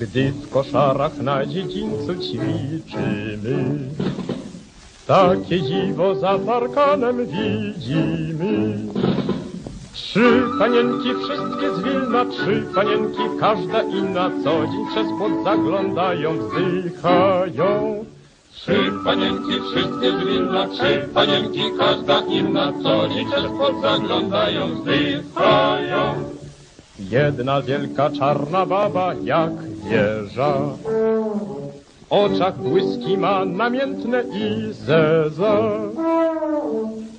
Gdy w koszarach na dziedzińcu ćwiczymy, takie dziwo za parkanem widzimy. Trzy panienki, wszystkie z Wilna, trzy panienki, każda inna, co dzień przez płot zaglądają, wzdychają. Trzy panienki, wszystkie z Wilna, trzy panienki, każda inna, co przez płot zaglądają, wzdychają. Jedna wielka czarna baba jak wieża. W oczach błyski ma namiętne i zeza.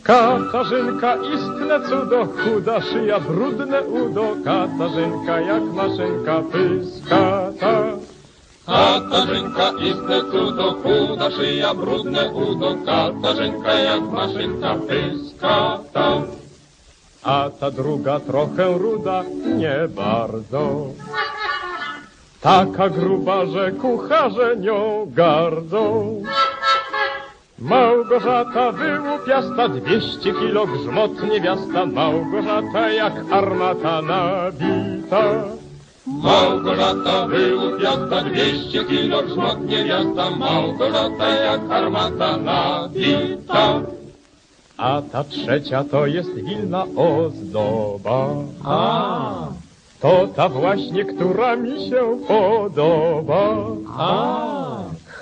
Katarzynka istne cudo, chuda szyja, brudne udo. Katarzynka jak maszynka pyskata. Katarzynka istne cudo, chuda szyja, brudne udo, Katarzynka jak maszynka pyskata. A ta druga trochę ruda, nie bardzo. Taka gruba, że kucharze nią gardzą. Małgorzata wyłupiasta, dwieście kilo grzmot niewiasta, Małgorzata jak armata nabita. Małgorzata wyłupiasta, dwieście kilo grzmot niewiasta, Małgorzata jak armata nabita. A ta trzecia to jest wilna ozdoba. A, To ta właśnie, która mi się podoba. a.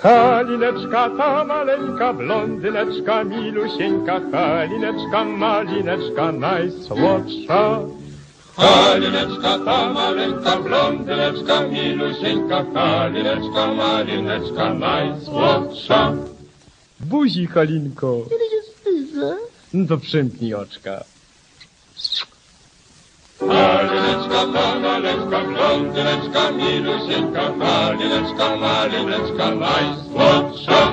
Halineczka ta maleńka, blondyneczka milusieńka, Halineczka, malineczka najsłodsza. Halineczka ta maleńka, blondyneczka, milusieńka, Halineczka, malineczka, najsłodsza. Buzi, Halinko. No to przymknij oczka. Halineczka ta maleńka, blondyneczka, milusieńka, Halineczka, malineczka, najsłodsza.